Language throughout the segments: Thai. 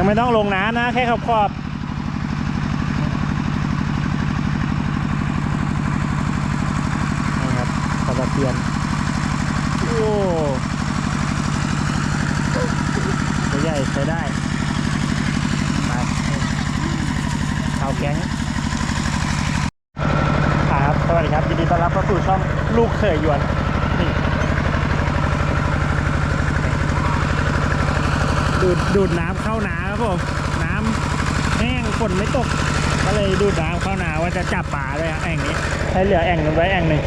ยังไม่ต้องลงน้ำนะ แค่ขอบขอบนี่ครับปลาตะเพียนโอ้ตัวใหญ่ใช้ได้ไปเอาแก๊งครับสวัสดีครับยินดีต้อนรับเข้าสู่ช่องลูกเขยหยวนนี่ ดูดดูดน้ำเข้านาครับผมน้ำแห้งฝนไม่ตก ก็เลยดูดน้ำเข้านาว่าจะจับปลาเลยแอ่งนี้ให้เหลือแอ่งนึงไว้แอ่งหนึ่ง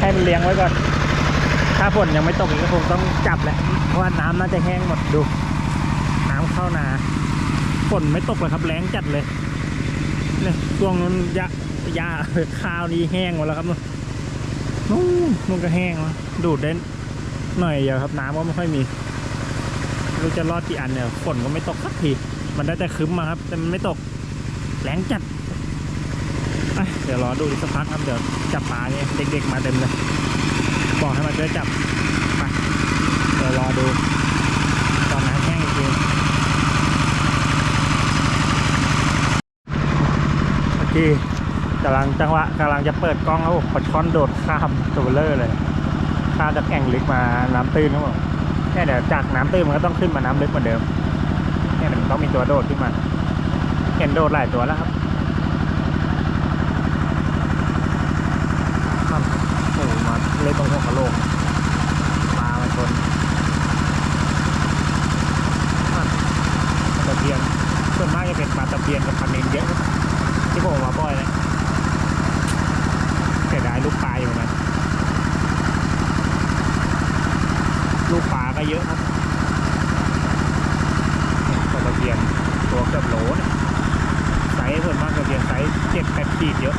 ให้มันเลี้ยงไว้ก่อน ถ้าฝนยังไม่ตกอีกก็คงต้องจับแหละเพราะว่าน้ำน่าจะแห้งหมดดูน้ำเข้านาฝนไม่ตกเลยครับแรงจัดเลยเนี่ยช่วงนั้นยะยาข้าวนี้แห้งหมดแล้วครับนู่นนู่นก็แห้งแล้วดูดได้หน่อยเดียวครับน้ำก็ไม่ค่อยมี รู้จะรอดกี่อันเนี่ยฝนก็ไม่ตกสักที มันได้แต่ครึ้มมาครับ แต่มันไม่ตกแรงจัดเดี๋ยวรอดูอีกสักพักครับ เดี๋ยวจับปลาเนี่ยเด็กๆมาเต็มเลย บอกให้มาช่วยจับไปเดี๋ยวรอดูตอนน้ำแห้งอีกทีเมื่อกี้กำลังจังหวะกำลังจะเปิดกล้องแล้วปลาช่อนโดดข้ามตัวเลเลอร์เลยข้ามจากแอ่งลึกมาน้ำตื้นครับผม แค่เดี๋ยวจากน้ำตื้นมันก็ต้องขึ้นมาน้ำลึกเหมือนเดิมเนี่ยมันต้องมีตัวโดดขึ้นมาเห็นโดดหลายตัวแล้วครับโอ้โหมาเล่นตรงหัวกะโหลกปลามันชนนั่นปลาตะเพียนส่วนมากจะเป็นปลาตะเพียนกับปลาเนนเยอะที่ผมเอามาปล่อยนะเสียดายลูกปลาอยู่นะลูกปลา ก็เยอะครับเนี่ยปลาตะเพียนตัวเกือบโหลเนี่ยไซส์ส่วนมากตะเพียนไซส์เจ็ดแปดขีดเยอะ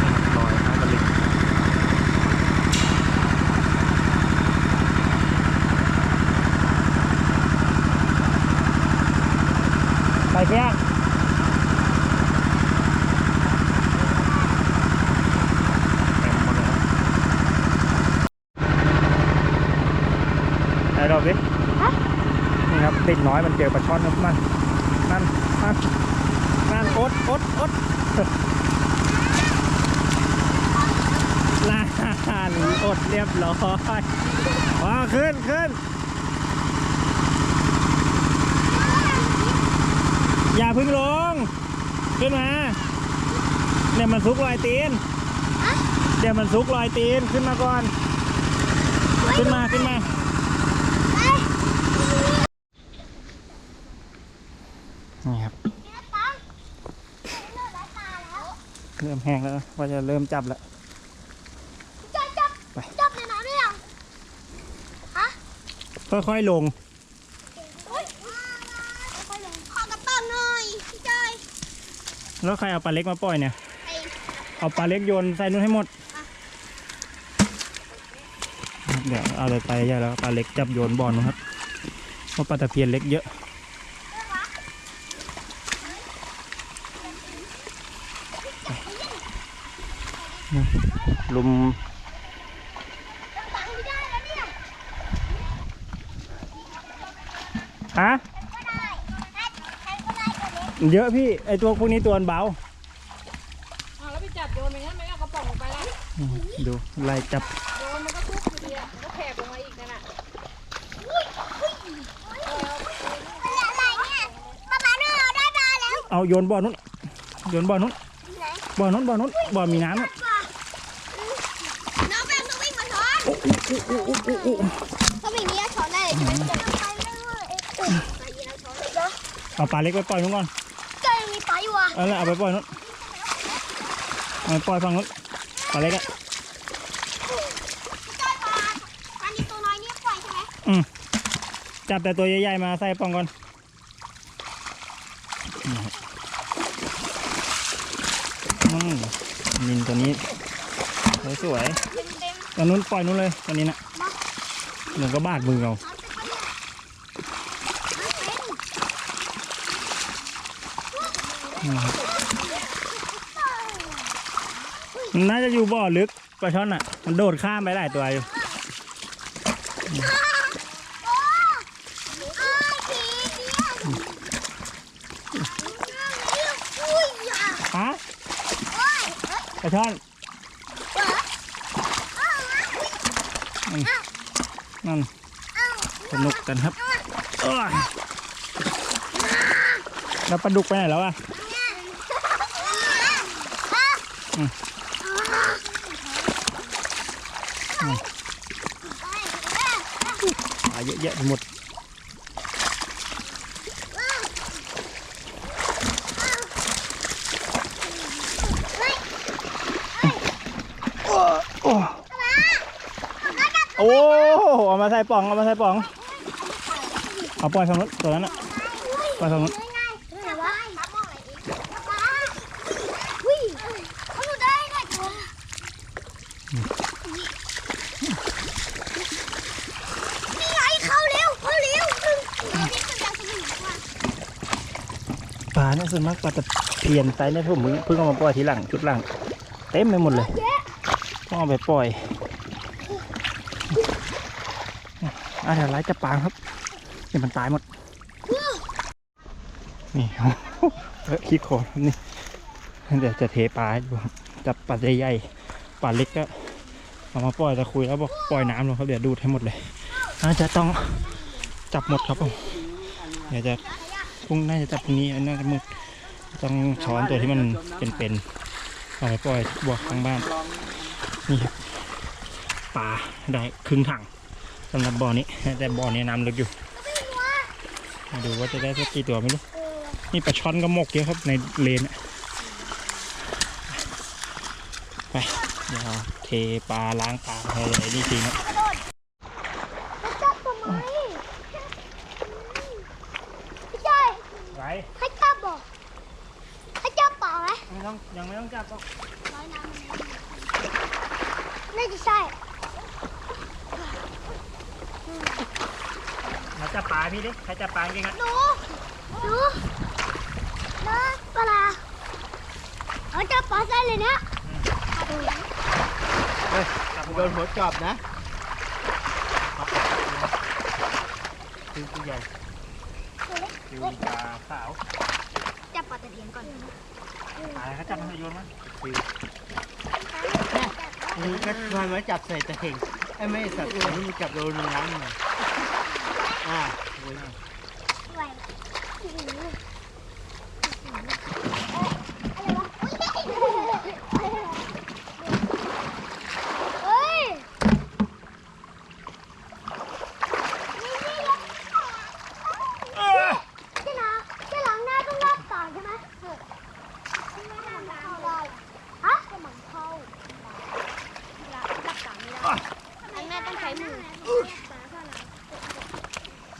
นี่ครับลอยข้างตะลิงไปเพี้ยเต็มหมดเลยครับไหนด อกดินี่ครับเด็กน้อยมันเจอปลาช่อนครับนั่นนั่นนั่นนั่นอดอดอดลานอดเรียบร้อยว้าขึ้นขึ้นอย่าพึ่งลง ขึ้นมาเดี๋ยวมันซุกรอยตีนเดี๋ยวมันซุกรอยตีนขึ้นมาก่อน ขึ้นมาขึ้นมา นี่ครับ เริ่มแห้งแล้วว่าจะเริ่มจับแล้วจับจับไปจับในน้ำได้ยังฮะค่อยๆลงเฮ้ยค่อยๆลงขอกระเป๋าหน่อยพี่จอยแล้วใครเอาปลาเล็กมาปล่อยเนี่ยไอ้เอาปลาเล็กโยนใส่นู่นให้หมด เดี๋ยวเอาเลยไปใหญ่แล้วปลาเล็กจับโยนบ่อนู้นครับ เพราะปลาตะเพียนเล็กเยอะ ลุมตังไม่ได้แล้วเนี่ยฮะก็ได้แทนแทนก็ได้ตัวเล็กเยอะพี่ ไอตัวพวกนี้ตัวมันเบาอ้าวแล้วไปจับโยนไปงั้นไม่เอากระป๋องออกไปละดูไล่จับโยนมันก็ทุกอยู่ดีอะมันก็แผลลงมาอีกนั่นน่ะมันอะไรเนี่ยป๊าป๊าหนูเอาได้ปลาแล้วเอาโยนบ่อนู้นโยนบ่อนู้นไหนบ่อนู้นบ่อนู้นบ่อมีน้ำอะ ปลาน้องแบงค์ต้องวิ่งมาช้อน อุ๊อุ๊อุ๊อุ๊อุ๊ ถ้าไม่มีช้อนได้ไหมไปเลยไปยีราช้อนเลยเนาะเอาปลาเล็กไปปล่อยนู้นก่อนก็ยังมีปลาอยู่อะเอาละเอาไปปล่อยนู้นเอาไปปล่อยฝั่งนู้นปลาเล็กอะพี่จอยปลาปลานี่ตัวน้อยนี่ปล่อยใช่ไหมอืมจับแต่ตัวใหญ่ๆมาใส่ปองก่อนอื้มนินตัวนี้สวยๆ อันนู้นปล่อยนู้นเลยตอนนี้นะหนึ่งก็บาดมือเราน่าจะอยู่บ่อลึกปลาช่อนอะ มันโดดข้ามไปหลายตัวอยู่ปลาช่อน นั่นสนุกกันครับเอ้ยแล้วปลาดุกไปไหนแล้วอะปลาเยอะแยะไปหมด โอ้โอ้ เอามาใส่ป่องเอามาใส่ป่อง เอาปล่อยฝั่งนู้นตัวนั้นอะปล่อยฝั่งนู้นแต่ว่าป้ามองอะไรอีกป้าวิ่งเขาดูได้ไงตัวนี่ไงเขาเร็วเขาเร็วคือนี่คือยังสนุกกว่าปลาเนี่ยส่วนมากปลาตะเพียนไซส์เนี่ยผมเพิ่งเอามาปล่อยทีหลังชุดหลัง เต็มไปหมดเลยต้องเอาไปปล่อย อะเดี๋ยวไล่จะปางครับเดี๋ยวมันตายหมด นี่เออขี้โคลนนี่เดี๋ยวจะเทปลาให้ดูครับจับปลาใหญ่ๆปลาเล็กก็เอามาปล่อยจะคุยแล้วบอกปล่อยน้ำลงครับเดี๋ยวดูดให้หมดเลยน่าจะต้องจับหมดครับผมเดี๋ยวจะพรุ่งน่าจะจับพรุ่งนี้น่าจะมืดต้องช้อนตัวที่มันเป็นๆเอาไปปล่อยบ่อข้างบ้านนี่ครับปลาได้ครึ่งถัง สำหรับบ่อนี้ แต่บ่อนี้น้ำลึกอยู่มาดูว่าจะได้สักกี่ตัวไม่รู้นี่ปลาช่อนก็หมกเยอะครับในเลนอะไปเดี๋ยวเทปลาล้างปลาอะไรนี่จริงครับแล้วจับทำไมพี่จอยไรให้จับบ่ให้จับเปล่าไหมไม่ต้องยังไม่ต้องจับหรอกน่าจะใช่ มา จับปลาพี่ดิใครจับปลาจริงอะหนูหนูนะปลาเอาจับปลาใส่เลยเนี่ยเฮ้ยจับโดนหัวจอบนะคือผู้ใหญ่คือปลาขาว จับปลาตะเพียนก่อนปลาเขาจับมันโยนมั้ยคืออันนี้ก็มันไว้จับใส่ตะเข่งไอ้ไม่สัตว์ตัวนี้มันจับโดนน้ำหน่อย อ่าโอ้ยไหวเฮ้ย เออ เจ๊นะเจ๊ล้างหน้าต้องรอบก่อนใช่ไหมไม่ทำเข้าได้ฮะก็เหมือนเข้าจับก่อนไม่ได้อันแม่ต้องใช้มือ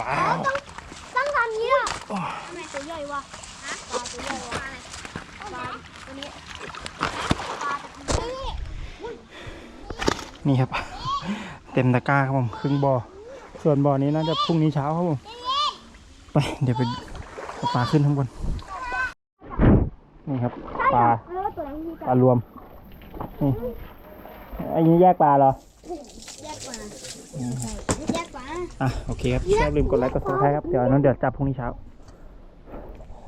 ปลา ต้องทำนี้อะทำไมตัวใหญ่วะฮะ ปลาตัวใหญ่วะปลาตัวนี้ปลาตะพีนี่ครับ เต็มตะกร้าครับผมครึ่งบ่อส่วนบ่อนี้น่าจะพรุ่งนี้เช้าครับผมไปเดี๋ยวไปเอาปลาขึ้นข้างบน นี่ครับปลาเออตัวนั้นมีปลารวมนี่อันนี้แยกปลาเหรอแยกกว่าแยกกว่าอะโอเคครับชอบลืมกดไลค์กดซับสไครต์ครับเดี๋ยวน้องเดี๋ยวจับพรุ่งนี้เช้า